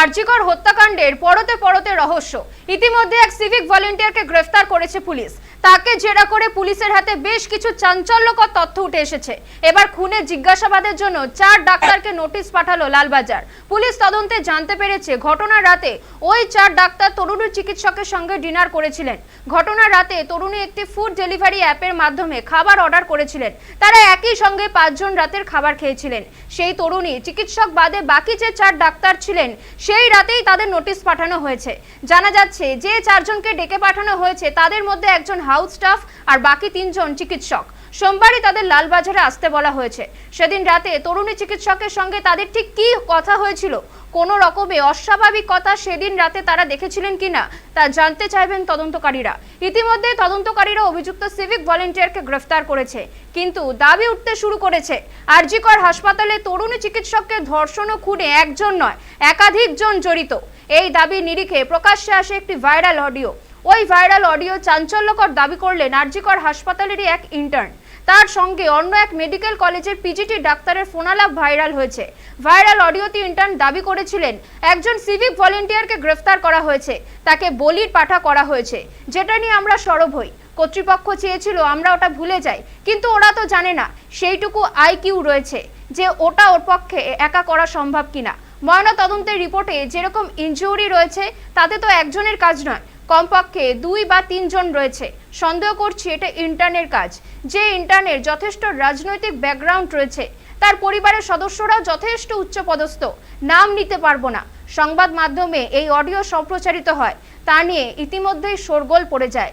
আরজিকর হত্যাকাণ্ডের পরতে পরতে রহস্য। ইতিমধ্যে এক সিভিক ভলেন্টিয়ারকে গ্রেফতার করেছে পুলিশ। তাকে জেরা করে পুলিশের হাতে বেশ কিছু চাঞ্চল্যকর তথ্য উঠে এসেছে। এবার খুনে জিজ্ঞাসাবাদের জন্য চার ডাক্তারকে নোটিশ পাঠালো লালবাজার। পুলিশ তদন্তে জানতে পেরেছে, ঘটনার রাতে ওই চার ডাক্তার তরুণীর চিকিৎসকের সঙ্গে ডিনার করেছিলেন। ঘটনার রাতে তরুণী একটি ফুড ডেলিভারি অ্যাপের মাধ্যমে খাবার অর্ডার করেছিলেন। তারা একই সঙ্গে পাঁচজন রাতের খাবার খেয়েছিলেন। সেই তরুণী চিকিৎসক বাদে বাকি যে চার ডাক্তার ছিলেন সেই রাতেই তাদের নোটিশ পাঠানো হয়েছে। জানা যাচ্ছে, যে চারজনকে ডেকে পাঠানো হয়েছে তাদের মধ্যে একজন হাউস স্টাফ আর বাকি তিনজন চিকিৎসক। সোমবারই তাদের লালবাজারে আসতে বলা হয়েছে। সেদিন রাতে তরুণী চিকিৎসকের সঙ্গে তাদের ঠিক কি কথা হয়েছিল, কোনো রকমে অস্বাভাবিক কথা সেদিন রাতে তারা দেখেছিলেন কিনা, তা জানতে চাইবেন তদন্তকারীরা। ইতিমধ্যে তদন্তকারীরা অভিযুক্ত সিভিক ভলেন্টিয়ারকে গ্রেফতার করেছে, কিন্তু দাবি উঠতে শুরু করেছে। আরজিকর হাসপাতালে তরুণী চিকিৎসককে ধর্ষণ ও খুনে একজন নয় একাধিক জন জড়িত। এই দাবি নিরিখে প্রকাশ্যে আসে একটি ভাইরাল অডিও। ওই ভাইরাল অডিও চাঞ্চল্যকর দাবি করলেন আরজিকর হাসপাতালেরই এক ইন্টার্ন তার সঙ্গে অন্য এক মেডিকেল কলেজের পিজিটি ডাক্তারের ফোনালাপ ভাইরাল হয়েছে। ভাইরাল অডিওতে ইন্টার্ন দাবি করেছিলেন, একজন সিভিক ভলেন্টিয়ারকে গ্রেফতার করা হয়েছে। তাকে বলির পাঠা করা হয়েছে। যেটা নিয়ে আমরা সরব হই। কর্তৃপক্ষ চেয়েছিল আমরা ওটা ভুলে যাই। কিন্তু ওরা তো জানে না, সেইটুকু আইকিউ রয়েছে, যে ওটা ওর পক্ষে একা করা সম্ভব কিনা। ময়না তদন্তের রিপোর্টে যেরকম ইনজুরি রয়েছে তাতে তো একজনের কাজ নয় কমপক্ষে দুই বা তিনজন রয়েছে। সন্দেহ করছি এটা ইন্টার্নের কাজ। যে ইন্টার্নের যথেষ্ট রাজনৈতিক ব্যাকগ্রাউন্ড রয়েছে তার পরিবারের সদস্যরাও যথেষ্ট উচ্চপদস্থ নাম নিতে পারব না। সংবাদ মাধ্যমে এই অডিও সম্প্রচারিত হয় তা নিয়ে ইতিমধ্যেই শোরগোল পড়ে যায়।